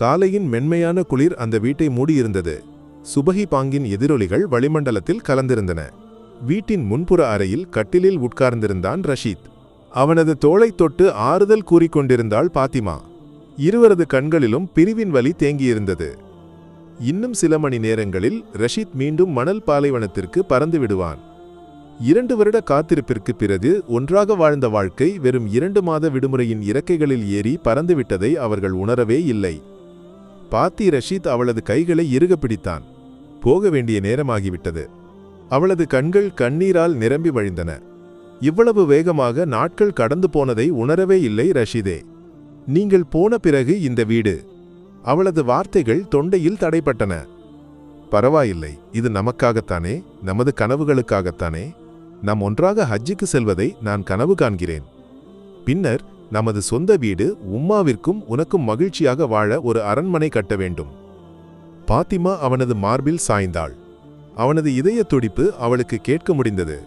காலையின் மென்மையான குளிர் அந்த வீட்டை மூடியிருந்தது. சுபகி பாங்கின் எதிரொலிகள் வளிமண்டலத்தில் கலந்திருந்தன. வீட்டின் முன்புற அறையில் கட்டிலில் உட்கார்ந்திருந்தான் ரஷீத். அவனது தோளைத் தொட்டு ஆறுதல் கூறிக்கொண்டிருந்தாள் பாத்திமா. இருவரது கண்களிலும் பிரிவின் வலி தேங்கியிருந்தது. இன்னும் சில மணி நேரங்களில் ரஷீத் மீண்டும் மணல் பாலைவனத்திற்கு பறந்து விடுவான். இரண்டு வருட காத்திருப்பிற்கு பிறகு ஒன்றாக வாழ்ந்த வாழ்க்கை வெறும் இரண்டு மாத விடுமுறையின் இறக்கைகளில் ஏறி பறந்துவிட்டதை அவர்கள் உணரவே இல்லை. பாத்தி ரஷீத் அவளது கைகளை இறுக பிடித்தான். போக வேண்டிய நேரமாகிவிட்டது. அவளது கண்கள் கண்ணீரால் நிரம்பி வழிந்தன. இவ்வளவு வேகமாக நாட்கள் கடந்து போனதை உணரவே இல்லை ரஷீதே. நீங்கள் போன பிறகு இந்த வீடு. அவளது வார்த்தைகள் தொண்டையில் தடைப்பட்டன. பரவாயில்லை இது நமக்காகத்தானே நமது கனவுகளுக்காகத்தானே. நாம் ஒன்றாக ஹஜ்ஜுக்கு செல்வதை நான் கனவு காண்கிறேன். பின்னர் நமது சொந்த வீடு உம்மாவிற்கும் உனக்கும் மகிழ்ச்சியாக வாழ ஒரு அரண்மனை கட்ட வேண்டும். பாத்திமா அவனது மார்பில் சாய்ந்தாள். அவனது இதய துடிப்பு அவளுக்கு கேட்க முடிந்தது.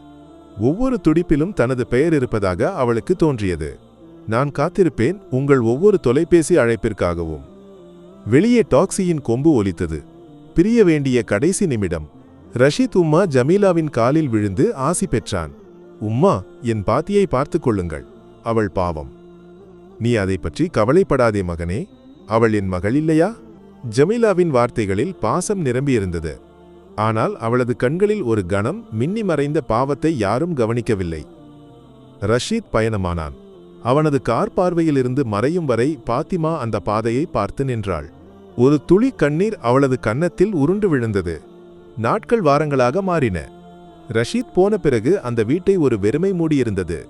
ஒவ்வொரு துடிப்பிலும் தனது பெயர் இருப்பதாக அவளுக்கு தோன்றியது. நான் காத்திருப்பேன் உங்கள் ஒவ்வொரு தொலைபேசி அழைப்பிற்காகவும். வெளியே டாக்ஸியின் கொம்பு ஒலித்தது. பிரிய வேண்டிய கடைசி நிமிடம். ரஷீத் உம்மா ஜமீலாவின் காலில் விழுந்து ஆசி பெற்றான். உம்மா என் பாத்தியை பார்த்துக் கொள்ளுங்கள். அவள் பாவம். நீ அதை பற்றி கவலைப்படாதே மகனே. அவள் என் மகள் இல்லையா? ஜமீலாவின் வார்த்தைகளில் பாசம் நிரம்பியிருந்தது. ஆனால் அவளது கண்களில் ஒரு கணம் மின்னி மறைந்த பாவத்தை யாரும் கவனிக்கவில்லை. ரஷீத் பயணமானான். அவனது கார் பார்வையிலிருந்து மறையும் வரை பாத்திமா அந்த பாதையை பார்த்து நின்றாள். ஒரு துளி கண்ணீர் அவளது கன்னத்தில் உருண்டு விழுந்தது. நாட்கள் வாரங்களாக மாறின. ரஷீத் போன பிறகு அந்த வீட்டை ஒரு வெறுமை மூடியிருந்தது.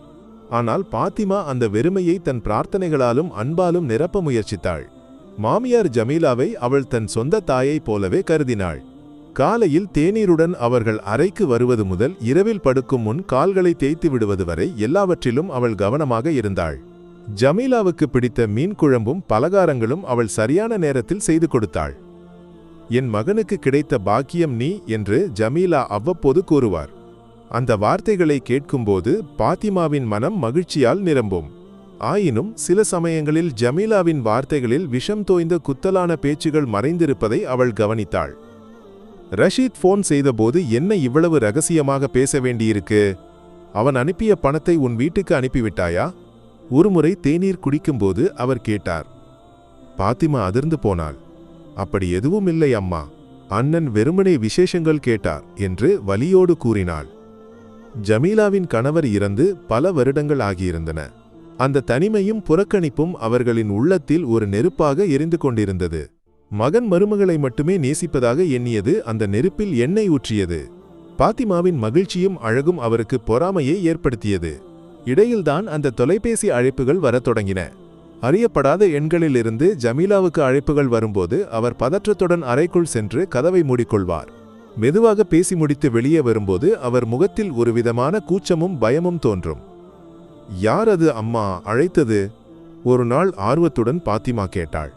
ஆனால் பாத்திமா அந்த வெறுமையை தன் பிரார்த்தனைகளாலும் அன்பாலும் நிரப்ப முயற்சித்தாள். மாமியார் ஜமீலாவை அவள் தன் சொந்த தாயைப் போலவே கருதினாள். காலையில் தேநீருடன் அவர்கள் அறைக்கு வருவது முதல் இரவில் படுக்கும் முன் கால்களை தேய்த்து விடுவது வரை எல்லாவற்றிலும் அவள் கவனமாக இருந்தாள். ஜமீலாவுக்கு பிடித்த மீன் குழம்பும் பலகாரங்களும் அவள் சரியான நேரத்தில் செய்து கொடுத்தாள். என் மகனுக்கு கிடைத்த பாக்கியம் நீ என்று ஜமீலா அவ்வப்போது கூறுவார். அந்த வார்த்தைகளை கேட்கும்போது பாத்திமாவின் மனம் மகிழ்ச்சியால் நிரம்பும். ஆயினும் சில சமயங்களில் ஜமீலாவின் வார்த்தைகளில் விஷம் தோய்ந்த குத்தலான பேச்சுகள் மறைந்திருப்பதை அவள் கவனித்தாள். ரஷீத் ஃபோன் செய்தபோது என்ன இவ்வளவு ரகசியமாக பேச வேண்டியிருக்கு? அவன் அனுப்பிய பணத்தை உன் வீட்டுக்கு அனுப்பிவிட்டாயா? ஒருமுறை தேநீர் குடிக்கும்போது அவர் கேட்டார். பாத்திமா அதிர்ந்து போனாள். அப்படி எதுவும் இல்லை அம்மா. அண்ணன் வெறுமனே விசேஷங்கள் கேட்டார் என்று வலியோடு கூறினாள். ஜமீலாவின் கணவர் இறந்து பல வருடங்கள் ஆகியிருந்தன. அந்த தனிமையும் புறக்கணிப்பும் அவர்களின் உள்ளத்தில் ஒரு நெருப்பாக எரிந்து கொண்டிருந்தது. மகன் மருமகளை மட்டுமே நேசிப்பதாக எண்ணியது அந்த நெருப்பில் எண்ணெய் ஊற்றியது. பாத்திமாவின் மகிழ்ச்சியும் அழகும் அவருக்கு பொறாமையை ஏற்படுத்தியது. இடையில்தான் அந்த தொலைபேசி அழைப்புகள் வரத் தொடங்கின. அறியப்படாத எண்களிலிருந்து ஜமீலாவுக்கு அழைப்புகள் வரும்போது அவர் பதற்றத்துடன் அறைக்குள் சென்று கதவை மூடிக்கொள்வார். மெதுவாக பேசி முடித்து வெளியே வரும்போது அவர் முகத்தில் ஒரு விதமான கூச்சமும் பயமும் தோன்றும். யார் அது அம்மா? அழைத்தது? ஒரு நாள் ஆர்வத்துடன் பாத்திமா கேட்டாள்.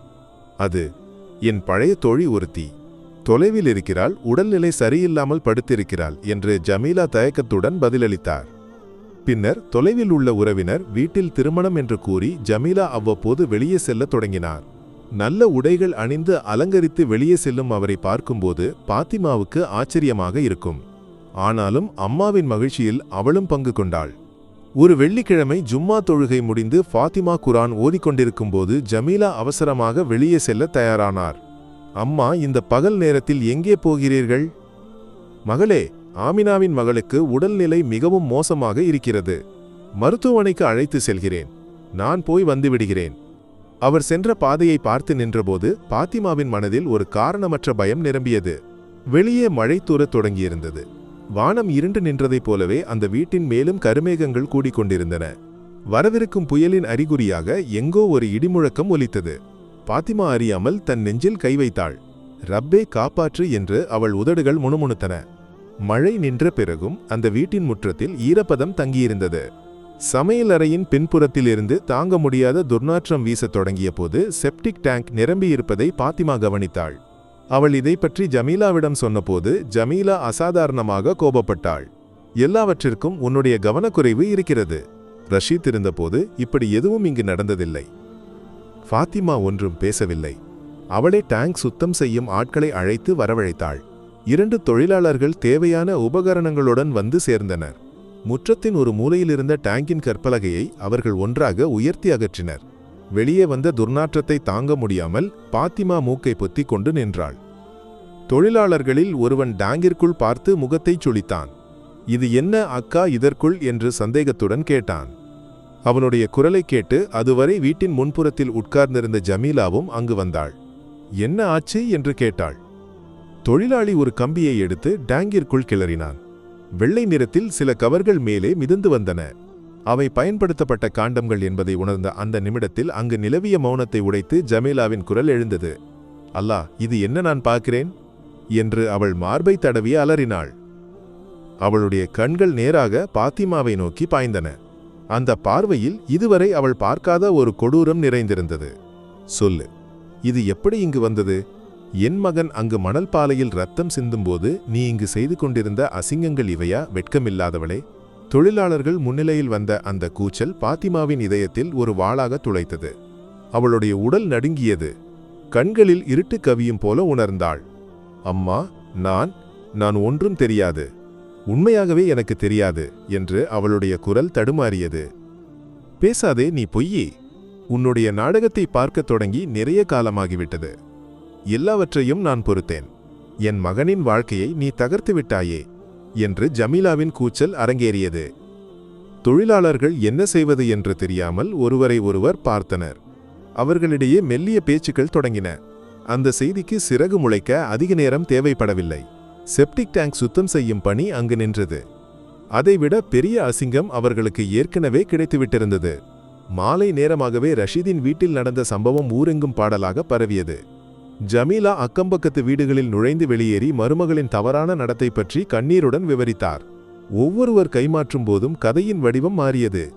அது என் பழைய தோழி ஒருத்தி. தொலைவில் இருக்கிறாள் உடல்நிலை சரியில்லாமல் படுத்திருக்கிறாள் என்று ஜமீலா தயக்கத்துடன் பதிலளித்தார். பின்னர் தொலைவில் உள்ள உறவினர் வீட்டில் திருமணம் என்று கூறி ஜமீலா அவ்வப்போது வெளியே செல்லத் தொடங்கினார். நல்ல உடைகள் அணிந்து அலங்கரித்து வெளியே செல்லும் அவரை பார்க்கும்போது பாத்திமாவுக்கு ஆச்சரியமாக இருக்கும். ஆனாலும் அம்மாவின் மகிழ்ச்சியில் அவளும் பங்கு கொண்டாள். ஒரு வெள்ளிக்கிழமை ஜும்மா தொழுகை முடிந்து ஃபாத்திமா குரான் ஓதிக்கொண்டிருக்கும்போது ஜமீலா அவசரமாக வெளியே செல்ல தயாரானார். அம்மா இந்த பகல் நேரத்தில் எங்கே போகிறீர்கள்? மகளே ஆமினாவின் மகளுக்கு உடல்நிலை மிகவும் மோசமாக இருக்கிறது. மருத்துவமனைக்கு அழைத்து செல்கிறேன். நான் போய் வந்துவிடுகிறேன் அவர் சென்ற பாதையை பார்த்து நின்றபோது பாத்திமாவின் மனதில் ஒரு காரணமற்ற பயம் நிரம்பியது. வெளியே மழை தூரத் தொடங்கியிருந்தது. வானம் இருண்டு நின்றதைப் போலவே அந்த வீட்டின் மேலும் கருமேகங்கள் கூடிக்கொண்டிருந்தன. வரவிருக்கும் புயலின் அறிகுறியாக எங்கோ ஒரு இடிமுழக்கம் ஒலித்தது. பாத்திமா அறியாமல் தன் நெஞ்சில் கை வைத்தாள். ரப்பே காப்பாற்று என்று அவள் உதடுகள் முணுமுணுத்தன. மழை நின்ற பிறகும் அந்த வீட்டின் முற்றத்தில் ஈரப்பதம் தங்கியிருந்தது. சமையலறையின் பின்புறத்திலிருந்து தாங்க முடியாத துர்நாற்றம் வீசத் தொடங்கிய போது செப்டிக் டேங்க் நிரம்பியிருப்பதை பாத்திமா கவனித்தாள். அவள் இதை பற்றி ஜமீலாவிடம் சொன்னபோது ஜமீலா அசாதாரணமாக கோபப்பட்டாள். எல்லாவற்றிற்கும் உன்னுடைய கவனக்குறைவு இருக்கிறது. ரஷீத் இருந்தபோது இப்படி எதுவும் இங்கு நடந்ததில்லை. ஃபாத்திமா ஒன்றும் பேசவில்லை. அவளே டேங்க் சுத்தம் செய்யும் ஆட்களை அழைத்து வரவழைத்தாள். இரண்டு தொழிலாளர்கள் தேவையான உபகரணங்களுடன் வந்து சேர்ந்தனர். முற்றத்தின் ஒரு மூலையிலிருந்த டேங்கின் கற்பலகையை அவர்கள் ஒன்றாக உயர்த்தி அகற்றினர். வெளியே வந்த துர்நாற்றத்தை தாங்க முடியாமல் பாத்திமா மூக்கை பொத்தி கொண்டு நின்றாள். தொழிலாளர்களில் ஒருவன் டேங்கிற்குள் பார்த்து முகத்தைச் சுளித்தான் இது என்ன அக்கா இதற்குள் என்று சந்தேகத்துடன் கேட்டான். அவனுடைய குரலை கேட்டு அதுவரை வீட்டின் முன்புறத்தில் உட்கார்ந்திருந்த ஜமீலாவும் அங்கு வந்தாள். என்ன ஆச்சு? என்று கேட்டாள். தொழிலாளி ஒரு கம்பியை எடுத்து டேங்கிற்குள் கிளறினான். வெள்ளை நிறத்தில் சில கவர்கள் மேலே மிதந்து வந்தன. அவை பயன்படுத்தப்பட்ட காண்டங்கள் என்பதை உணர்ந்த அந்த நிமிடத்தில் அங்கு நிலவிய மௌனத்தை உடைத்து ஜமீலாவின் குரல் எழுந்தது. அல்லாஹ் இது என்ன நான் பார்க்கிறேன்? என்று அவள் மார்பை தடவி அலறினாள். அவளுடைய கண்கள் நேராக பாத்திமாவை நோக்கி பாய்ந்தன. அந்த பார்வையில் இதுவரை அவள் பார்க்காத ஒரு கொடூரம் நிறைந்திருந்தது. சொல்லு இது எப்படி இங்கு வந்தது? என் மகன் அங்கு மணல் பாலையில் ரத்தம் சிந்தும்போது நீ இங்கு செய்து கொண்டிருந்த அசிங்கங்கள் இவையா? வெட்கமில்லாதவளே. தொழிலாளர்கள் முன்னிலையில் வந்த அந்த கூச்சல் பாத்திமாவின் இதயத்தில் ஒரு வாளாக துளைத்தது. அவளுடைய உடல் நடுங்கியது. கண்களில் இருட்டு கவியும் போல உணர்ந்தாள். அம்மா நான் நான் ஒன்றும் தெரியாது. உண்மையாகவே எனக்கு தெரியாது என்று அவளுடைய குரல் தடுமாறியது. பேசாதே நீ பொய்யே. உன்னுடைய நாடகத்தை பார்க்கத் தொடங்கி நிறைய காலமாகிவிட்டது. எல்லாவற்றையும் நான் பொறுத்தேன். என் மகனின் வாழ்க்கையை நீ தகர்த்து விட்டாயே என்று ஜமீலாவின் கூச்சல் அரங்கேறியது. தொழிலாளர்கள் என்ன செய்வது என்று தெரியாமல் ஒருவரை ஒருவர் பார்த்தனர். அவர்களிடையே மெல்லிய பேச்சுக்கள் தொடங்கின. அந்த செய்திக்கு சிறகு முளைக்க அதிக நேரம் தேவைப்படவில்லை. செப்டிக் டேங்க் சுத்தம் செய்யும் பணி அங்கு நின்றது. அதைவிட பெரிய அசிங்கம் அவர்களுக்கு ஏற்கனவே கிடைத்துவிட்டிருந்தது. மாலை நேரமாகவே ரஷீதின் வீட்டில் நடந்த சம்பவம் ஊரெங்கும் பாடலாக பரவியது. ஜமீலா அக்கம்பக்கத்து வீடுகளில் நுழைந்து வெளியேறி மருமகளின் தவறான நடத்தை பற்றி கண்ணீருடன் விவரித்தார். ஒவ்வொருவர் கைமாற்றும் போதும் கதையின் வடிவம் மாறியது.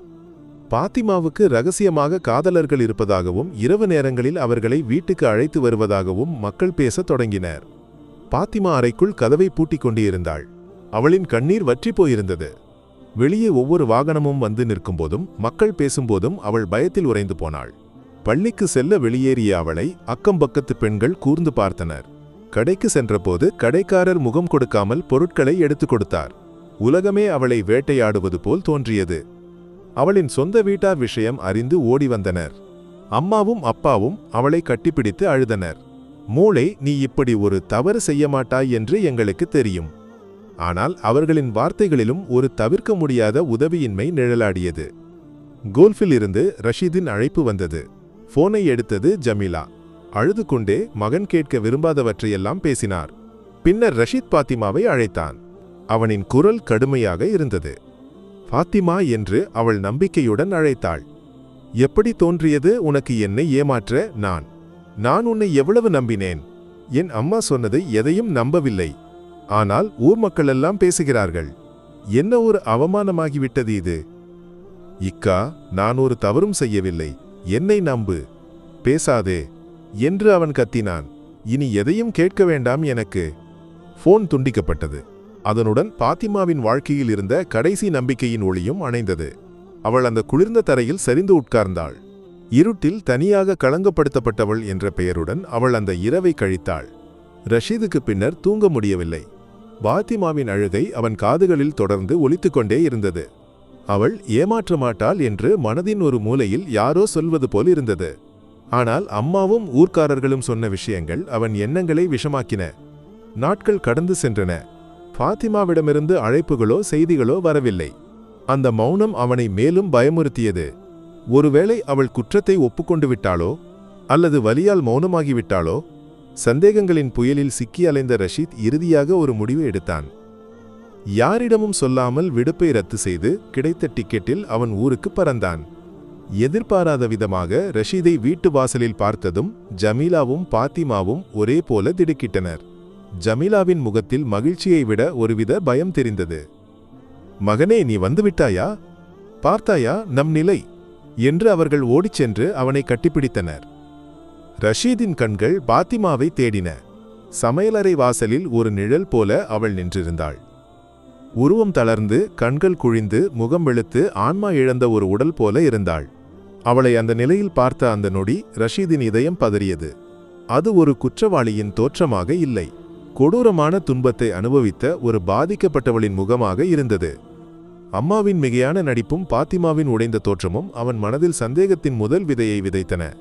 பாத்திமாவுக்கு ரகசியமாக காதலர்கள் இருப்பதாகவும் இரவு நேரங்களில் அவர்களை வீட்டுக்கு அழைத்து வருவதாகவும் மக்கள் பேசத் தொடங்கினர். பாத்திமா அறைக்குள் கதவை பூட்டிக் கொண்டிருந்தாள். அவளின் கண்ணீர் வற்றிப் போயிருந்தது. வெளியே ஒவ்வொரு வாகனமும் வந்து நிற்கும்போதும் மக்கள் பேசும்போதும் அவள் பயத்தில் உறைந்து போனாள். பள்ளிக்கு செல்ல வெளியேறிய அவளை அக்கம்பக்கத்து பெண்கள் கூர்ந்து பார்த்தனர். கடைக்கு சென்றபோது கடைக்காரர் முகம் கொடுக்காமல் பொருட்களை எடுத்துக் கொடுத்தார். உலகமே அவளை வேட்டையாடுவது போல் தோன்றியது. அவளின் சொந்த வீட்டார் விஷயம் அறிந்து ஓடி வந்தனர். அம்மாவும் அப்பாவும் அவளை கட்டிப்பிடித்து அழுதனர். மூளை நீ இப்படி ஒரு தவறு செய்ய மாட்டாய் என்று எங்களுக்கு தெரியும். ஆனால் அவர்களின் வார்த்தைகளிலும் ஒரு தவிர்க்க முடியாத உதவியின்மை நிழலாடியது. கோல்ஃபில் இருந்து ரஷீதின் அழைப்பு வந்தது. போனை எடுத்தது ஜமீலா. அழுது கொண்டே மகன் கேட்க விரும்பாதவற்றையெல்லாம் பேசினார். பின்னர் ரஷீத் பாத்திமாவை அழைத்தான். அவனின் குரல் கடுமையாக இருந்தது. பாத்திமா என்று அவள் நம்பிக்கையுடன் அழைத்தாள். எப்படி தோன்றியது? உனக்கு என்னை ஏமாற்ற நான். நான் உன்னை எவ்வளவு நம்பினேன்? என் அம்மா சொன்னது எதையும் நம்பவில்லை. ஆனால் ஊர் மக்களெல்லாம் பேசுகிறார்கள். என்ன ஒரு அவமானமாகிவிட்டது இது? இக்கா நான் ஒரு தவறும் செய்யவில்லை. என்னை நம்பு. பேசாதே என்று அவன் கத்தினான். இனி எதையும் கேட்க வேண்டாம் எனக்கு. போன் துண்டிக்கப்பட்டது. அதனுடன் பாத்திமாவின் வாழ்க்கையில் இருந்த கடைசி நம்பிக்கையின் ஒளியும் அணைந்தது. அவள் அந்த குளிர்ந்த தரையில் சரிந்து உட்கார்ந்தாள். இருட்டில் தனியாக களங்கப்படுத்தப்பட்டவள் என்ற பெயருடன் அவள் அந்த இரவை கழித்தாள். ரஷீதுக்கு பின்னர் தூங்க முடியவில்லை. பாத்திமாவின் அழுகை அவன் காதுகளில் தொடர்ந்து ஒலித்துக்கொண்டே இருந்தது. அவள் ஏமாற்ற மாட்டாள் என்று மனதின் ஒரு மூலையில் யாரோ சொல்வது போல் இருந்தது. ஆனால் அம்மாவும் ஊர்க்காரர்களும் சொன்ன விஷயங்கள் அவன் எண்ணங்களை விஷமாக்கின. நாட்கள் கடந்து சென்றன. ஃபாத்திமாவிடமிருந்து அழைப்புகளோ செய்திகளோ வரவில்லை. அந்த மௌனம் அவனை மேலும் பயமுறுத்தியது. ஒருவேளை அவள் குற்றத்தை ஒப்புக்கொண்டு விட்டாளோ அல்லது வலியால் மௌனமாகிவிட்டாளோ சந்தேகங்களின் புயலில் சிக்கி அலைந்த ரஷீத் இறுதியாக ஒரு முடிவு எடுத்தான். யாரிடமும் சொல்லாமல் விடுப்பை ரத்து செய்து கிடைத்த டிக்கெட்டில் அவன் ஊருக்கு பறந்தான். எதிர்பாராத விதமாக ரஷீதை வீட்டு வாசலில் பார்த்ததும் ஜமீலாவும் பாத்திமாவும் ஒரே போல திடுக்கிட்டனர். ஜமீலாவின் முகத்தில் மகிழ்ச்சியை விட ஒருவித பயம் தெரிந்தது. மகனே நீ வந்துவிட்டாயா பார்த்தாயா நம் நிலை என்று அவர்கள் ஓடிச் சென்று அவனை கட்டிப்பிடித்தனர். ரஷீதின் கண்கள் பாத்திமாவை தேடின. சமையலறை வாசலில் ஒரு நிழல் போல அவள் நின்றிருந்தாள். உருவம் தளர்ந்து கண்கள் குழிந்து முகம் வெளுத்து ஆன்மா இழந்த ஒரு உடல் போல இருந்தாள். அவளை அந்த நிலையில் பார்த்த அந்த நொடி ரஷீதின் இதயம் பதறியது. அது ஒரு குற்றவாளியின் தோற்றமாக இல்லை. கொடூரமான துன்பத்தை அனுபவித்த ஒரு பாதிக்கப்பட்டவளின் முகமாக இருந்தது. அம்மாவின் மிகையான நடிப்பும் பாத்திமாவின் உடைந்த தோற்றமும் அவன் மனதில் சந்தேகத்தின் முதல் விதையை விதைத்தன.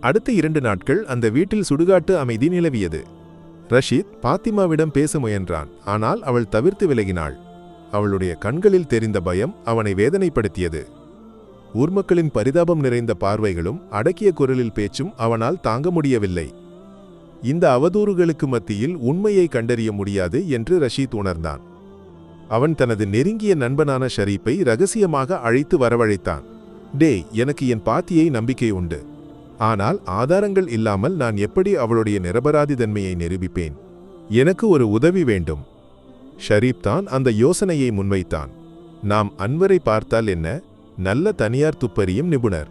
அடுத்த இரண்டு நாட்கள் அந்த வீட்டில் சுடுகாட்டு அமைதி நிலவியது. ரஷீத் பாத்திமாவிடம் பேச முயன்றான் ஆனால் அவள் தவிர்த்து விலகினாள். அவளுடைய கண்களில் தெரிந்த பயம் அவனை வேதனைப்படுத்தியது. ஊர்மக்களின் பரிதாபம் நிறைந்த பார்வைகளும் அடக்கிய குரலில் பேச்சும் அவனால் தாங்க முடியவில்லை. இந்த அவதூறுகளுக்கு மத்தியில் உண்மையை கண்டறிய முடியாது என்று ரஷீத் உணர்ந்தான். அவன் தனது நெருங்கிய நண்பனான ஷரீப்பை ரகசியமாக அழைத்து வரவழைத்தான். டேய் எனக்கு என் பாத்தியை நம்பிக்கை உண்டு. ஆனால் ஆதாரங்கள் இல்லாமல் நான் எப்படி அவளுடைய நிரபராதித்தன்மையை நிரூபிப்பேன்? எனக்கு ஒரு உதவி வேண்டும். ஷரீப் தான் அந்த யோசனையை முன்வைத்தான். நாம் அன்வரை பார்த்தால் என்ன? நல்ல தனியார் துப்பறியும் நிபுணர்.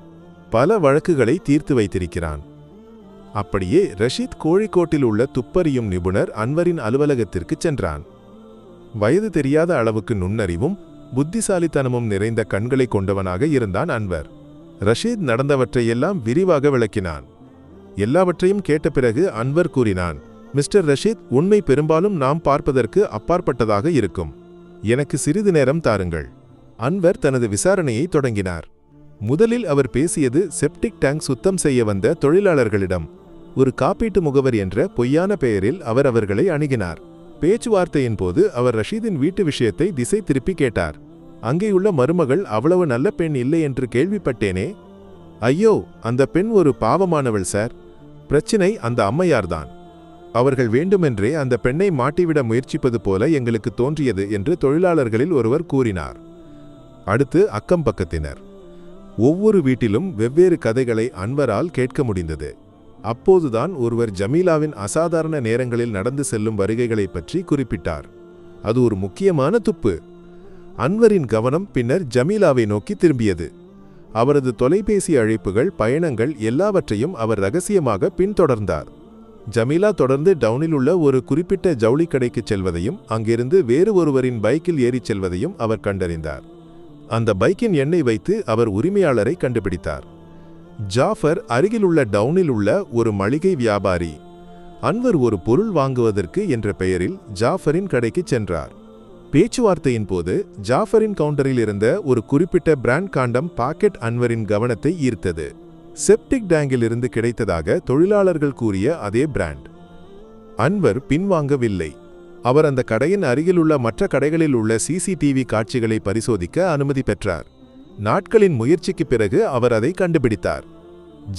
பல வழக்குகளை தீர்த்து வைத்திருக்கிறான். அப்படியே ரஷீத் கோழிக்கோட்டில் உள்ள துப்பறியும் நிபுணர் அன்வரின் அலுவலகத்திற்கு சென்றான். வயது தெரியாத அளவுக்கு நுண்ணறிவும் புத்திசாலித்தனமும் நிறைந்த கண்களை கொண்டவனாக இருந்தான் அன்வர். ரஷீத் நடந்தவற்றையெல்லாம் விரிவாக விளக்கினான். எல்லாவற்றையும் கேட்ட பிறகு அன்வர் கூறினான் மிஸ்டர் ரஷீத் உண்மை பெரும்பாலும் நாம் பார்ப்பதற்கு அப்பாற்பட்டதாக இருக்கும். எனக்கு சிறிது நேரம் தாருங்கள். அன்வர் தனது விசாரணையை தொடங்கினார். முதலில் அவர் பேசியது செப்டிக் டேங்க் சுத்தம் செய்ய வந்த தொழிலாளர்களிடம். ஒரு காப்பீட்டு முகவர் என்ற பொய்யான பெயரில் அவர் அவர்களை அணுகினார். பேச்சுவார்த்தையின் போது அவர் ரஷீதின் வீட்டு விஷயத்தை திசை திருப்பி கேட்டார். அங்கேயுள்ள மருமகள் அவ்வளவு நல்ல பெண் இல்லை என்று கேள்விப்பட்டேனே? ஐயோ அந்த பெண் ஒரு பாவமானவள் சார். பிரச்சினை அந்த அம்மையார்தான். அவர்கள் வேண்டுமென்றே அந்த பெண்ணை மாட்டிவிட முயற்சிப்பது போல எங்களுக்கு தோன்றியது என்று தொழிலாளர்களில் ஒருவர் கூறினார். அடுத்து அக்கம் பக்கத்தினர். ஒவ்வொரு வீட்டிலும் வெவ்வேறு கதைகளை அன்வரால் கேட்க முடிந்தது. அப்போதுதான் ஒருவர் ஜமீலாவின் அசாதாரண நேரங்களில் நடந்து செல்லும் வருகைகளைப் பற்றி குறிப்பிட்டார். அது ஒரு முக்கியமான துப்பு. அன்வரின் கவனம் பின்னர் ஜமீலாவை நோக்கி திரும்பியது. அவரது தொலைபேசி அழைப்புகள் பயணங்கள் எல்லாவற்றையும் அவர் ரகசியமாக பின்தொடர்ந்தார். ஜமீலா தொடர்ந்து டவுனில் உள்ள ஒரு குறிப்பிட்ட ஜவுளி கடைக்குச் செல்வதையும் அங்கிருந்து வேறு ஒருவரின் பைக்கில் ஏறிச் செல்வதையும் அவர் கண்டறிந்தார். அந்த பைக்கின் எண்ணை வைத்து அவர் உரிமையாளரை கண்டுபிடித்தார். ஜாஃபர் அருகிலுள்ள டவுனில் உள்ள ஒரு மளிகை வியாபாரி அன்வர் ஒரு பொருள் வாங்குவதற்கு என்ற பெயரில் ஜாஃபரின் கடைக்கு சென்றார். பேச்சுவார்த்தையின் போது ஜாஃபரின் கவுண்டரில் இருந்த ஒரு குறிப்பிட்ட பிராண்ட் காண்டம் பாக்கெட் அன்வரின் கவனத்தை ஈர்த்தது. செப்டிக் டேங்கில் இருந்து கிடைத்ததாக தொழிலாளர்கள் கூறிய அதே பிராண்ட். அன்வர் பின்வாங்கவில்லை. அவர் அந்த கடையின் அருகிலுள்ள மற்ற கடைகளில் உள்ள சிசிடிவி காட்சிகளை பரிசோதிக்க அனுமதி பெற்றார். நாட்களின் முயற்சிக்குப் பிறகு அவர் அதை கண்டுபிடித்தார்.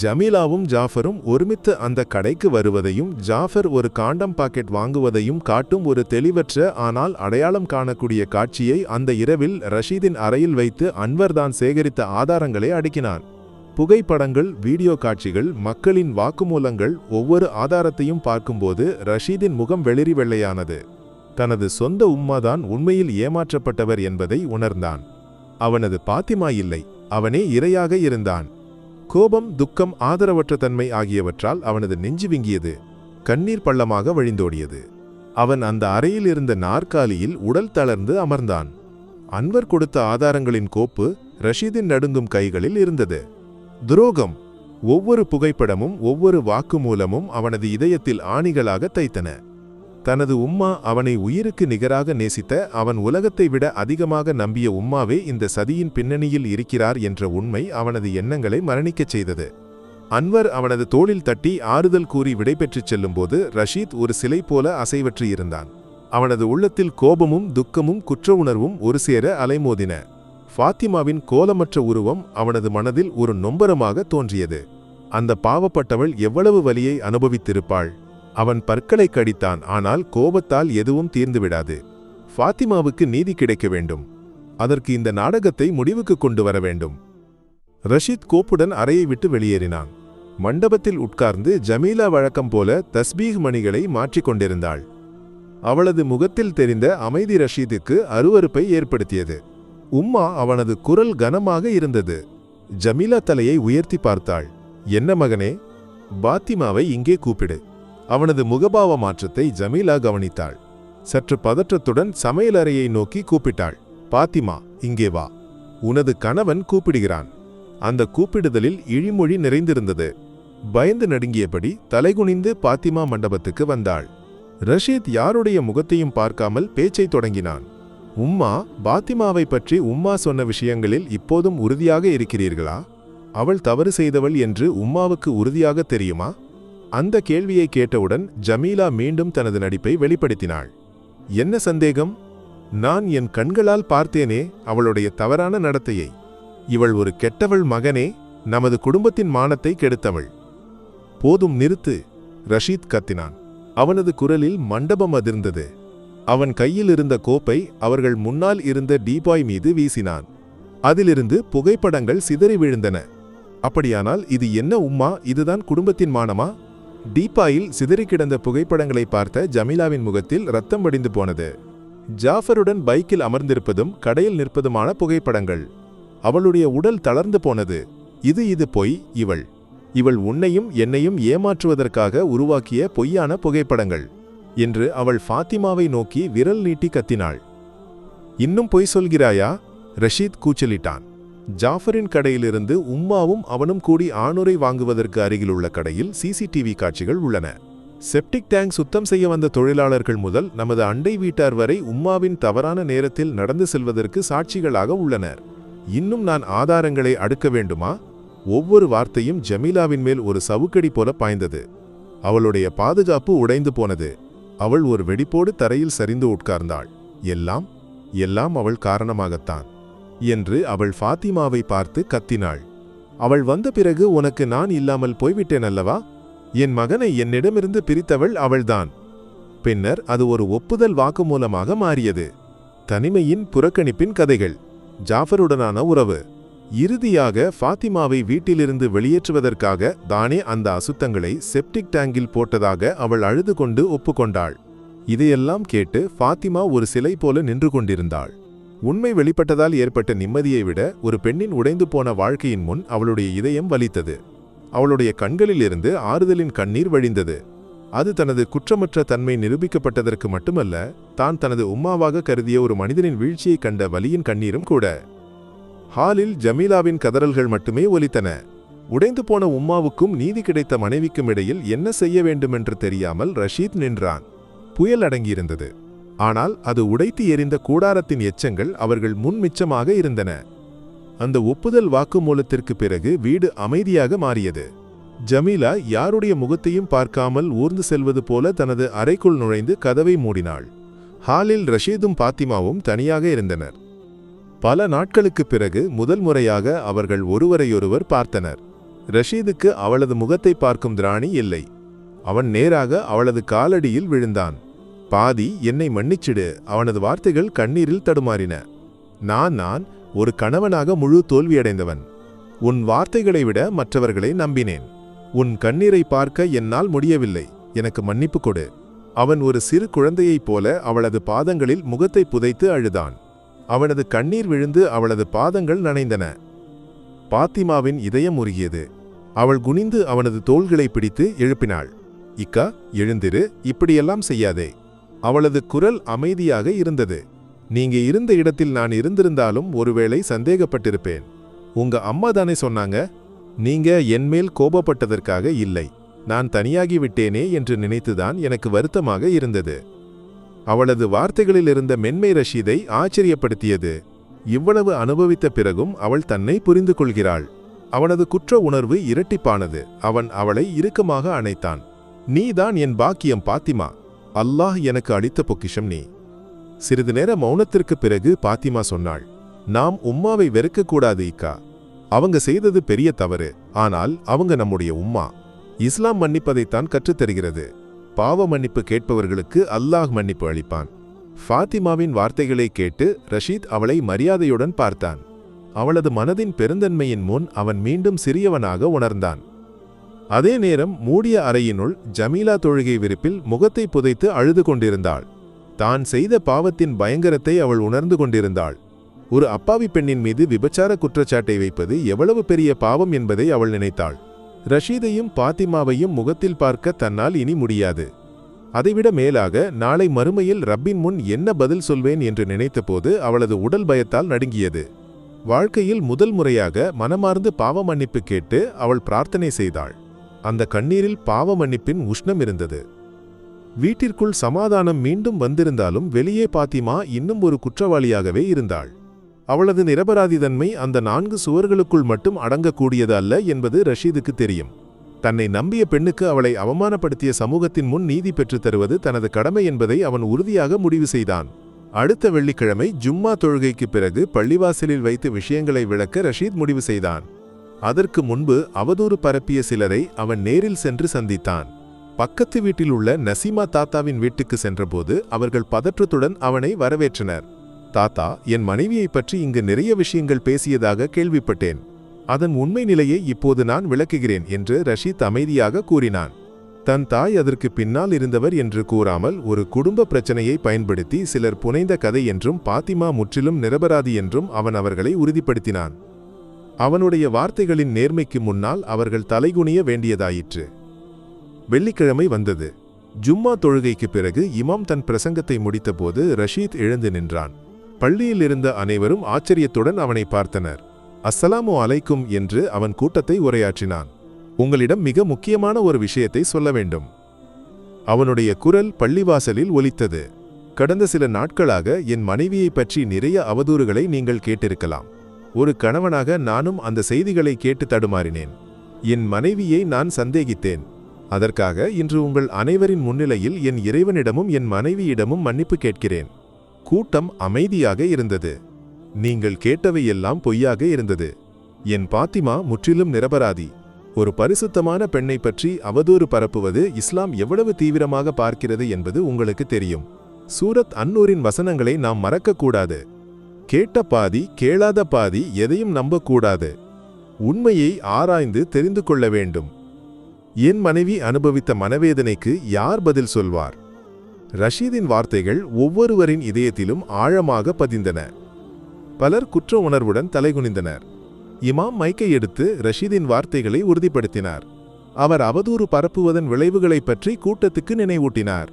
ஜமீலாவும் ஜாஃபரும் ஒருமித்து அந்த கடைக்கு வருவதையும் ஜாஃபர் ஒரு காண்டம் பாக்கெட் வாங்குவதையும் காட்டும் ஒரு தெளிவற்ற ஆனால் அடையாளம் காணக்கூடிய காட்சியை அந்த இரவில் ரஷீதின் அறையில் வைத்து அன்வர்தான் சேகரித்த ஆதாரங்களை அடுக்கினான். புகைப்படங்கள் வீடியோ காட்சிகள் மக்களின் வாக்குமூலங்கள் ஒவ்வொரு ஆதாரத்தையும் பார்க்கும்போது ரஷீதின் முகம் வெளிரி வெள்ளையானது. தனது சொந்த உம்மாதான் உண்மையில் ஏமாற்றப்பட்டவர் என்பதை உணர்ந்தான். அவனது பாத்திமா இல்லை அவனே இரையாக இருந்தான். கோபம் துக்கம் ஆதரவற்ற தன்மை ஆகியவற்றால் அவனது நெஞ்சு விங்கியது கண்ணீர் பள்ளமாக வழிந்தோடியது. அவன் அந்த அறையில் இருந்த நாற்காலியில் உடல் தளர்ந்து அமர்ந்தான். அன்வர் கொடுத்த ஆதாரங்களின் கோப்பு ரஷீதின் நடுங்கும் கைகளில் இருந்தது. துரோகம். ஒவ்வொரு புகைப்படமும் ஒவ்வொரு வாக்குமூலமும் அவனது இதயத்தில் ஆணிகளாக தைத்தன. தனது உம்மா அவனை உயிருக்கு நிகராக நேசித்த அவன் உலகத்தை விட அதிகமாக நம்பிய உம்மாவே இந்த சதியின் பின்னணியில் இருக்கிறார் என்ற உண்மை அவனது எண்ணங்களை மரணிக்கச் செய்தது. அன்வர் அவனது தோளில் தட்டி ஆறுதல் கூறி விடைபெற்றுச் செல்லும்போது ரஷீத் ஒரு சிலை போல அசைவற்றியிருந்தான். அவனது உள்ளத்தில் கோபமும் துக்கமும் குற்ற உணர்வும் ஒரு சேர அலைமோதின. ஃபாத்திமாவின் கோலமற்ற உருவம் அவனது மனதில் ஒரு நொம்பரமாக தோன்றியது. அந்த பாவப்பட்டவள் எவ்வளவு வலியை அனுபவித்திருப்பாள். அவன் பற்களை கடித்தான் ஆனால் கோபத்தால் எதுவும் தீர்ந்துவிடாது. ஃபாத்திமாவுக்கு நீதி கிடைக்க வேண்டும். அதற்கு இந்த நாடகத்தை முடிவுக்கு கொண்டு வர வேண்டும். ரஷீத் கோப்புடன் அறையை விட்டு வெளியேறினான். மண்டபத்தில் உட்கார்ந்து ஜமீலா வழக்கம் போல தஸ்பீக் மணிகளை மாற்றிக் கொண்டிருந்தாள். அவளது முகத்தில் தெரிந்த அமைதி ரஷீதுக்கு அருவருப்பை ஏற்படுத்தியது. உம்மா அவனது குரல் கனமாக இருந்தது. ஜமீலா தலையை உயர்த்தி பார்த்தாள். என்ன மகனே பாத்திமாவை இங்கே கூப்பிடு. அவனது முகபாவ மாற்றத்தை ஜமீலா கவனித்தாள். சற்று பதற்றத்துடன் சமையலறையை நோக்கி கூப்பிட்டாள். பாத்திமா இங்கே வா. உனது கணவன் கூப்பிடுகிறான். அந்த கூப்பிடுதலில் இழிமொழி நிறைந்திருந்தது. பயந்து நடுங்கியபடி தலைகுனிந்து பாத்திமா மண்டபத்துக்கு வந்தாள். ரஷீத் யாருடைய முகத்தையும் பார்க்காமல் பேச்சைத் தொடங்கினான். உம்மா பாத்திமாவை பற்றி உம்மா சொன்ன விஷயங்களில் இப்போதும் உறுதியாக இருக்கிறீர்களா? அவள் தவறு செய்தவள் என்று உம்மாவுக்கு உறுதியாக தெரியுமா? அந்த கேள்வியை கேட்டவுடன் ஜமீலா மீண்டும் தனது நடிப்பை வெளிப்படுத்தினாள். என்ன சந்தேகம்? நான் என் கண்களால் பார்த்தேனே அவளுடைய தவறான நடத்தையை. இவள் ஒரு கெட்டவள் மகனே நமது குடும்பத்தின் மானத்தை கெடுத்தவள். போதும் நிறுத்து ரஷீத் கத்தினான். அவனது குரலில் மண்டபம் அதிர்ந்தது. அவன் கையில் இருந்த கோப்பை அவர்கள் முன்னால் இருந்த டீபாய் மீது வீசினான். அதிலிருந்து புகைப்படங்கள் சிதறி விழுந்தன. அப்படியானால் இது என்ன உம்மா? இதுதான் குடும்பத்தின் மானமா? டீபாயில் சிதறி கிடந்த புகைப்படங்களை பார்த்த ஜமீலாவின் முகத்தில் ரத்தம் வடிந்து போனது. ஜாஃபருடன் பைக்கில் அமர்ந்திருப்பதும் கடையில் நிற்பதுமான புகைப்படங்கள். அவளுடைய உடல் தளர்ந்து போனது. இது இது பொய் இவள். இவள் உன்னையும் என்னையும் ஏமாற்றுவதற்காக உருவாக்கிய பொய்யான புகைப்படங்கள். என்று அவள் ஃபாத்திமாவை நோக்கி விரல் நீட்டி கத்தினாள். இன்னும் பொய் சொல்கிறாயா? ரஷீத் கூச்சலிட்டான். ஜாஃபரின் கடையிலிருந்து உம்மாவும் அவனும் கூடி ஆணுரை வாங்குவதற்கு அருகிலுள்ள கடையில் சிசிடிவி காட்சிகள் உள்ளன. செப்டிக் டேங்க் சுத்தம் செய்ய வந்த தொழிலாளர்கள் முதல் நமது அண்டை வீட்டார் வரை உம்மாவின் தவறான நேரத்தில் நடந்து செல்வதற்கு சாட்சிகளாக உள்ளனர். இன்னும் நான் ஆதாரங்களை அடுக்க வேண்டுமா? ஒவ்வொரு வார்த்தையும் ஜமீலாவின் மேல் ஒரு சவுக்கடி போல பாய்ந்தது. அவளுடைய பாதுகாப்பு உடைந்து போனது. அவள் ஒரு வெடிப்போடு தரையில் சரிந்து உட்கார்ந்தாள். எல்லாம் எல்லாம் அவள் காரணமாகத்தான் என்று அவள் ஃபாத்திமாவை பார்த்து கத்தினாள். அவள் வந்த பிறகு உனக்கு நான் இல்லாமல் போய்விட்டேன் அல்லவா? என் மகனை என்னிடமிருந்து பிரித்தவள் அவள்தான். பின்னர் அது ஒரு ஒப்புதல் வாக்குமூலமாக மாறியது. தனிமையின் புறக்கணிப்பின் கதைகள். ஜாஃபருடனான உறவு. இறுதியாக ஃபாத்திமாவை வீட்டிலிருந்து வெளியேற்றுவதற்காக தானே அந்த அசுத்தங்களை செப்டிக் டேங்கில் போட்டதாக அவள் அழுது கொண்டு ஒப்புக்கொண்டாள். இதையெல்லாம் கேட்டு ஃபாத்திமா ஒரு சிலை போல நின்று கொண்டிருந்தாள். உண்மை வெளிப்பட்டதால் ஏற்பட்ட நிம்மதியை விட ஒரு பெண்ணின் உடைந்து போன வாழ்க்கையின் முன் அவளுடைய இதயம் வலித்தது. அவளுடைய கண்களிலிருந்து ஆறுதலின் கண்ணீர் வழிந்தது. அது தனது குற்றமற்ற தன்மை நிரூபிக்கப்பட்டதற்கு மட்டுமல்ல தான் தனது உம்மாவாக கருதிய ஒரு மனிதனின் வீழ்ச்சியைக் கண்ட வலியின் கண்ணீரும் கூட. ஹாலில் ஜமீலாவின் கதறல்கள் மட்டுமே ஒலித்தன. உடைந்து போன உம்மாவுக்கும் நீதி கிடைத்த மனைவிக்கும் இடையில் என்ன செய்ய வேண்டுமென்று தெரியாமல் ரஷீத் நின்றான். புயல் அடங்கியிருந்தது. ஆனால் அது உடைத்து எரிந்த கூடாரத்தின் எச்சங்கள் அவர்கள் முன் மிச்சமாக இருந்தன. அந்த ஒப்புதல் வாக்குமூலத்திற்கு பிறகு வீடு அமைதியாக மாறியது. ஜமீலா யாருடைய முகத்தையும் பார்க்காமல் ஊர்ந்து செல்வது போல தனது அறைக்குள் நுழைந்து கதவை மூடினாள். ஹாலில் ரஷீதும் பாத்திமாவும் தனியாக இருந்தனர். பல நாட்களுக்குப் பிறகு முதல் முறையாக அவர்கள் ஒருவரையொருவர் பார்த்தனர். ரஷீதுக்கு அவளது முகத்தை பார்க்கும் திராணி இல்லை. அவன் நேராக அவளது காலடியில் விழுந்தான். பாதி என்னை மன்னிச்சிடு. அவனது வார்த்தைகள் கண்ணீரில் தடுமாறின. நான் நான் ஒரு கணவனாக முழு தோல்வியடைந்தவன். உன் வார்த்தைகளை விட மற்றவர்களை நம்பினேன். உன் கண்ணீரை பார்க்க என்னால் முடியவில்லை. எனக்கு மன்னிப்பு கொடு. அவன் ஒரு சிறு குழந்தையைப் போல அவளது பாதங்களில் முகத்தை புதைத்து அழுதான். அவனது கண்ணீர் விழுந்து அவளது பாதங்கள் நனைந்தன. பாத்திமாவின் இதயம் உருகியது. அவள் குனிந்து அவனது தோள்களை பிடித்து எழுப்பினாள். இக்கா எழுந்திரு இப்படியெல்லாம் செய்யாதே. அவளது குரல் அமைதியாக இருந்தது. நீங்க இருந்த இடத்தில் நான் இருந்திருந்தாலும் ஒருவேளை சந்தேகப்பட்டிருப்பேன். உங்க அம்மா தானே சொன்னாங்க? நீங்க என்மேல் கோபப்பட்டதற்காக இல்லை. நான் தனியாகி விட்டேனே என்று நினைத்துதான் எனக்கு வருத்தமாக இருந்தது. அவளது வார்த்தைகளில் இருந்த மென்மை ரஷீதை ஆச்சரியப்படுத்தியது. இவ்வளவு அனுபவித்த பிறகும் அவள் தன்னை புரிந்து கொள்கிறாள் அவனது குற்ற உணர்வு இரட்டிப்பானது. அவன் அவளை இறுக்கமாக அணைத்தான். நீதான் என் பாக்கியம் பாத்திமா. அல்லாஹ் எனக்கு அளித்த பொக்கிஷம் நீ. சிறிது நேர மௌனத்திற்குப் பிறகு பாத்திமா சொன்னாள் நாம் உம்மாவை வெறுக்கக்கூடாது இக்கா. அவங்க செய்தது பெரிய தவறு. ஆனால் அவங்க நம்முடைய உம்மா. இஸ்லாம் மன்னிப்பதைத்தான் கற்றுத்தருகிறது. பாவ மன்னிப்பு கேட்பவர்களுக்கு அல்லாஹ் மன்னிப்பு அளிப்பான். ஃபாத்திமாவின் வார்த்தைகளை கேட்டு ரஷீத் அவளை மரியாதையுடன் பார்த்தான். அவளது மனதின் பெருந்தன்மையின் முன் அவன் மீண்டும் சிறியவனாக உணர்ந்தான். அதே நேரம் மூடிய அறையினுள் ஜமீலா தொழுகை விரிப்பில் முகத்தை புதைத்து அழுது கொண்டிருந்தாள். தான் செய்த பாவத்தின் பயங்கரத்தை அவள் உணர்ந்து கொண்டிருந்தாள். ஒரு அப்பாவி பெண்ணின் மீது விபச்சார குற்றச்சாட்டை வைப்பது எவ்வளவு பெரிய பாவம் என்பதை அவள் நினைத்தாள். ரஷீதையும் பாத்திமாவையும் முகத்தில் பார்க்க தன்னால் இனி முடியாது. அதைவிட மேலாக நாளை மறுமையில் ரப்பின் முன் என்ன பதில் சொல்வேன் என்று நினைத்தபோது அவளது உடல் பயத்தால் நடுங்கியது. வாழ்க்கையில் முதல் முறையாக மனமார்ந்து பாவ மன்னிப்பு கேட்டு அவள் பிரார்த்தனை செய்தாள். அந்த கண்ணீரில் பாவ மன்னிப்பின் உஷ்ணம் இருந்தது. வீட்டிற்குள் சமாதானம் மீண்டும் வந்திருந்தாலும் வெளியே பாத்திமா இன்னும் ஒரு குற்றவாளியாகவே இருந்தாள். அவளது நிரபராதிதன்மை அந்த நான்கு சுவர்களுக்குள் மட்டும் அடங்கக்கூடியது அல்ல என்பது ரஷீதுக்கு தெரியும். தன்னை நம்பிய பெண்ணுக்கு அவளை அவமானப்படுத்திய சமூகத்தின் முன் நீதி பெற்றுத் தருவது தனது கடமை என்பதை அவன் உறுதியாக முடிவு செய்தான். அடுத்த வெள்ளிக்கிழமை ஜும்மா தொழுகைக்கு பிறகு பள்ளிவாசலில் வைத்து விஷயங்களை விளக்க ரஷீத் முடிவு செய்தான். அதற்கு முன்பு அவதூறு பரப்பிய சிலரை அவன் நேரில் சென்று சந்தித்தான். பக்கத்து வீட்டில் உள்ள நசீமா தாத்தாவின் வீட்டுக்கு சென்றபோது அவர்கள் பதற்றத்துடன் அவனை வரவேற்றனர். தாத்தா என் மனைவியைப் பற்றி இங்கு நிறைய விஷயங்கள் பேசியதாக கேள்விப்பட்டேன். அதன் உண்மை நிலையை இப்போது நான் விளக்குகிறேன் என்று ரஷீத் அமைதியாக கூறினான். தன் தாய் அதற்கு பின்னால் இருந்தவர் என்று கூறாமல் ஒரு குடும்ப பிரச்சனையை பயன்படுத்தி சிலர் புனைந்த கதை என்றும் பாத்திமா முற்றிலும் நிரபராதி என்றும் அவன் அவர்களை உறுதிப்படுத்தினான். அவனுடைய வார்த்தைகளின் நேர்மைக்கு முன்னால் அவர்கள் தலைகுனிய வேண்டியதாயிற்று. வெள்ளிக்கிழமை வந்தது. ஜும்மா தொழுகைக்கு பிறகு இமாம் தன் பிரசங்கத்தை முடித்தபோது ரஷீத் எழுந்து நின்றான். பள்ளியில் இருந்த அனைவரும் ஆச்சரியத்துடன் அவனை பார்த்தனர். அஸ்ஸலாமு அலைக்கும் என்று அவன் கூட்டத்தை உரையாற்றினான். உங்களிடம் மிக முக்கியமான ஒரு விஷயத்தை சொல்ல வேண்டும். அவனுடைய குரல் பள்ளிவாசலில் ஒலித்தது. கடந்த சில நாட்களாக என் மனைவியை பற்றி நிறைய அவதூறுகளை நீங்கள் கேட்டிருக்கலாம். ஒரு கணவனாக நானும் அந்த செய்திகளை கேட்டு தடுமாறினேன். என் மனைவியை நான் சந்தேகித்தேன். அதற்காக இன்று உங்கள் அனைவரின் முன்னிலையில் என் இறைவனிடமும் என் மனைவியிடமும் மன்னிப்பு கேட்கிறேன். கூட்டம் அமைதியாக இருந்தது. நீங்கள் கேட்டவையெல்லாம் பொய்யாக இருந்தது. என் பாத்திமா முற்றிலும் நிரபராதி. ஒரு பரிசுத்தமான பெண்ணை பற்றி அவதூறு பரப்புவது இஸ்லாம் எவ்வளவு தீவிரமாக பார்க்கிறது என்பது உங்களுக்கு தெரியும். சூரத் அன்னூரின் வசனங்களை நாம் மறக்கக்கூடாது. கேட்ட பாதி கேளாத பாதி எதையும் நம்பக்கூடாது. உண்மையை ஆராய்ந்து தெரிந்து கொள்ள வேண்டும். என் மனைவி அனுபவித்த மனவேதனைக்கு யார் பதில் சொல்வார்? ரஷீதின் வார்த்தைகள் ஒவ்வொருவரின் இதயத்திலும் ஆழமாக பதிந்தன. பலர் குற்ற உணர்வுடன் தலைகுனிந்தனர். இமாம் மைக்கை எடுத்து ரஷீதின் வார்த்தைகளை உறுதிப்படுத்தினார். அவர் அவதூறு பரப்புவதன் விளைவுகளைப் பற்றி கூட்டத்துக்கு நினைவூட்டினார்.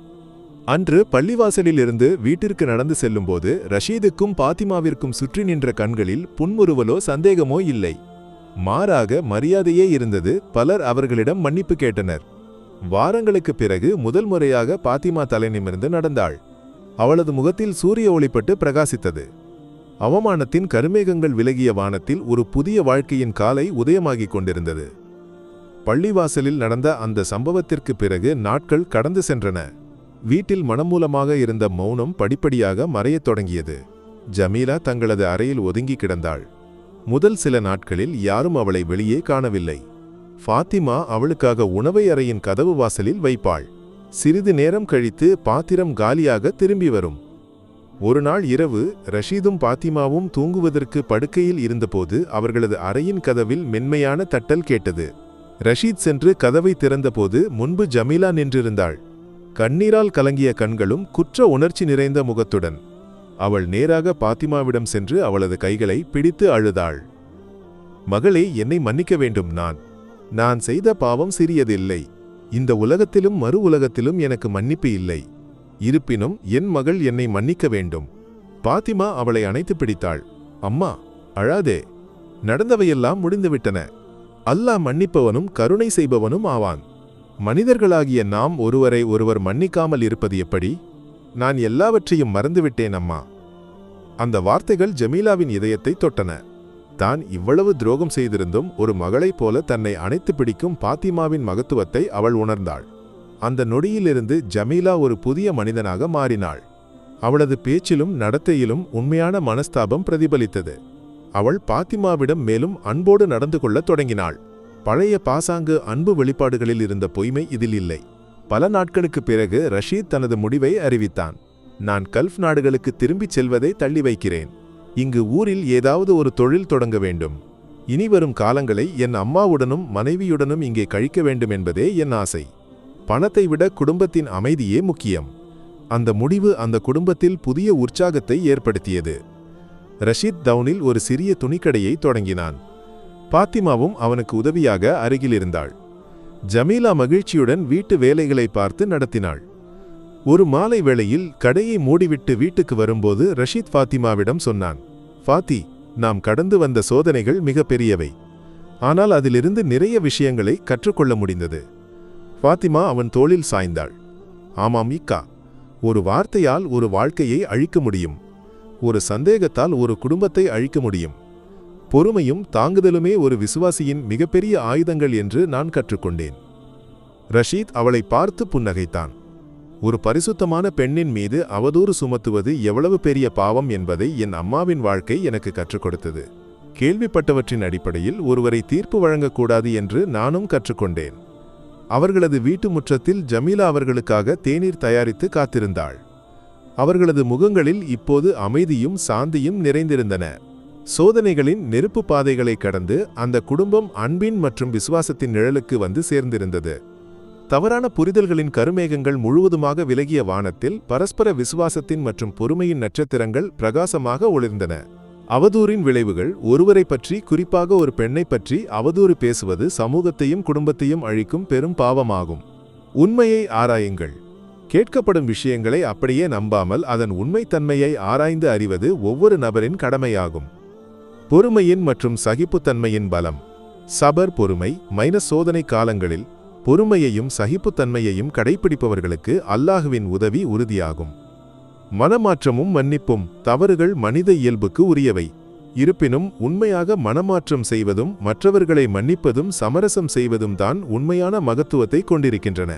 அன்று பள்ளிவாசலிலிருந்து வீட்டிற்கு நடந்து செல்லும்போது ரஷீதுக்கும் பாத்திமாவிற்கும் சுற்றி நின்ற கண்களில் புன்முறுவலோ சந்தேகமோ இல்லை. மாறாக மரியாதையே இருந்தது பலர் அவர்களிடம் மன்னிப்பு கேட்டனர். வாரங்களுக்கு பிறகு முதல் முறையாக பாத்திமா தலை நிமிர்ந்து நடந்தாள். அவளது முகத்தில் சூரிய ஒளிப்பட்டு பிரகாசித்தது. அவமானத்தின் கருமேகங்கள் விலகிய வானத்தில் ஒரு புதிய வாழ்க்கையின் காலை உதயமாகிக் கொண்டிருந்தது. பள்ளிவாசலில் நடந்த அந்த சம்பவத்திற்கு பிறகு நாட்கள் கடந்து சென்றன. வீட்டில் மனமூலமாக இருந்த மௌனம் படிப்படியாக மறையத் தொடங்கியது. ஜமீலா தங்களது அறையில் ஒதுங்கி கிடந்தாள். முதல் சில நாட்களில் யாரும் அவளை வெளியே காணவில்லை. ஃபாத்திமா அவளுக்காக உணவை அறையின் கதவு வாசலில் வைப்பாள். சிறிது நேரம் கழித்து பாத்திரம் காலியாக திரும்பி வரும். ஒரு நாள் இரவு ரஷீதும் பாத்திமாவும் தூங்குவதற்கு படுக்கையில் இருந்தபோது அவர்களது அறையின் கதவில் மென்மையான தட்டல் கேட்டது. ரஷீத் சென்று கதவை திறந்தபோது முன்பு ஜமீலா நின்றிருந்தாள். கண்ணீரால் கலங்கிய கண்களும் குற்ற உணர்ச்சி நிறைந்த முகத்துடன். அவள் நேராக பாத்திமாவிடம் சென்று அவளது கைகளை பிடித்து அழுதாள். மகளே என்னை மன்னிக்க வேண்டும் நான் நான் செய்த பாவம் சிறியதில்லை. இந்த உலகத்திலும் மறு உலகத்திலும் எனக்கு மன்னிப்பு இல்லை. இருப்பினும் என் மகள் என்னை மன்னிக்க வேண்டும். பாத்திமா அவளை அணைத்து பிடித்தாள். அம்மா அழாதே. நடந்தவையெல்லாம் முடிந்துவிட்டன. அல்லாஹ் மன்னிப்பவனும் கருணை செய்பவனும் ஆவான். மனிதர்களாகிய நாம் ஒருவரை ஒருவர் மன்னிக்காமல் இருப்பது எப்படி? நான் எல்லாவற்றையும் மறந்துவிட்டேன் அம்மா. அந்த வார்த்தைகள் ஜமீலாவின் இதயத்தை தொட்டன. தான் இவ்வளவு துரோகம் செய்திருந்தும் ஒரு மகளைப் போல தன்னை அணைத்து பிடிக்கும் பாத்திமாவின் மகத்துவத்தை அவள் உணர்ந்தாள். அந்த நொடியிலிருந்து ஜமீலா ஒரு புதிய மனிதனாக மாறினாள். அவளது பேச்சிலும் நடத்தையிலும் உண்மையான மனஸ்தாபம் பிரதிபலித்தது. அவள் பாத்திமாவிடம் மேலும் அன்போடு நடந்து கொள்ளத் தொடங்கினாள். பழைய பாசாங்கு அன்பு வெளிப்பாடுகளில் இருந்த பொய்மை இதில் இல்லை. பல நாட்களுக்குப் பிறகு ரஷீத் தனது முடிவை அறிவித்தான். நான் கல்ஃப் நாடுகளுக்கு திரும்பிச் செல்வதை தள்ளி வைக்கிறேன். இங்கு ஊரில் ஏதாவது ஒரு தொழில் தொடங்க வேண்டும். இனிவரும் காலங்களை என் அம்மாவுடனும் மனைவியுடனும் இங்கே கழிக்க வேண்டும் என்பதே என் ஆசை. பணத்தை விட குடும்பத்தின் அமைதியே முக்கியம். அந்த முடிவு அந்த குடும்பத்தில் புதிய உற்சாகத்தை ஏற்படுத்தியது. ரஷீத் தவுனில் ஒரு சிறிய துணிக்கடையை தொடங்கினான். பாத்திமாவும் அவனுக்கு உதவியாக அருகில் இருந்தாள். ஜமீலா மகிழ்ச்சியுடன் வீட்டு வேலைகளை பார்த்து நடத்தினாள். ஒரு மாலை வேளையில் கடையை மூடிவிட்டு வீட்டுக்கு வரும்போது ரஷீத் ஃபாத்திமாவிடம் சொன்னான் ஃபாத்தி நாம் கடந்து வந்த சோதனைகள் மிக பெரியவை ஆனால் அதிலிருந்து நிறைய விஷயங்களை கற்றுக்கொள்ள முடிந்தது. ஃபாத்திமா அவன் தோளில் சாய்ந்தாள். ஆமாம் இக்கா. ஒரு வார்த்தையால் ஒரு வாழ்க்கையை அழிக்க முடியும். ஒரு சந்தேகத்தால் ஒரு குடும்பத்தை அழிக்க முடியும். பொறுமையும் தாங்குதலுமே ஒரு விசுவாசியின் மிகப்பெரிய ஆயுதங்கள் என்று நான் கற்றுக்கொண்டேன். ரஷீத் அவளை பார்த்து புன்னகைத்தான். ஒரு பரிசுத்தமான பெண்ணின் மீது அவதூறு சுமத்துவது எவ்வளவு பெரிய பாவம் என்பதை என் அம்மாவின் வாழ்க்கை எனக்கு கற்றுக் கொடுத்தது கேள்விப்பட்டவற்றின் அடிப்படையில் ஒருவரை தீர்ப்பு வழங்கக்கூடாது என்று நானும் கற்றுக்கொண்டேன். அவர்களது வீட்டு முற்றத்தில் ஜமீலா அவர்களுக்காக தேநீர் தயாரித்து காத்திருந்தாள். அவர்களது முகங்களில் இப்போது அமைதியும் சாந்தியும் நிறைந்திருந்தன. சோதனைகளின் நெருப்பு பாதைகளை கடந்து அந்த குடும்பம் அன்பின் மற்றும் விசுவாசத்தின் நிழலுக்கு வந்து சேர்ந்திருந்தது. தவறான புரிதல்களின் கருமேகங்கள் முழுவதுமாக விலகிய வானத்தில் பரஸ்பர விசுவாசத்தின் மற்றும் பொறுமையின் நட்சத்திரங்கள் பிரகாசமாக ஒளிர்ந்தன. அவதூறின் விளைவுகள் ஒருவரை பற்றி குறிப்பாக ஒரு பெண்ணை பற்றி அவதூறு பேசுவது சமூகத்தையும் குடும்பத்தையும் அழிக்கும் பெரும் பாவமாகும். உண்மையை ஆராயுங்கள். கேட்கப்படும் விஷயங்களை அப்படியே நம்பாமல் அதன் உண்மைத்தன்மையை ஆராய்ந்து அறிவது ஒவ்வொரு நபரின் கடமையாகும். பொறுமையின் மற்றும் சகிப்புத்தன்மையின் பலம். சபர் பொறுமை மைனஸ் சோதனை காலங்களில் பொறுமையையும் சகிப்புத்தன்மையையும் கடைப்பிடிப்பவர்களுக்கு அல்லாஹுவின் உதவி உறுதியாகும். மனமாற்றமும் மன்னிப்பும் தவறுகள் மனித இயல்புக்கு உரியவை. இருப்பினும் உண்மையாக மனமாற்றம் செய்வதும் மற்றவர்களை மன்னிப்பதும் சமரசம் செய்வதும் தான் உண்மையான மகத்துவத்தை கொண்டிருக்கின்றன.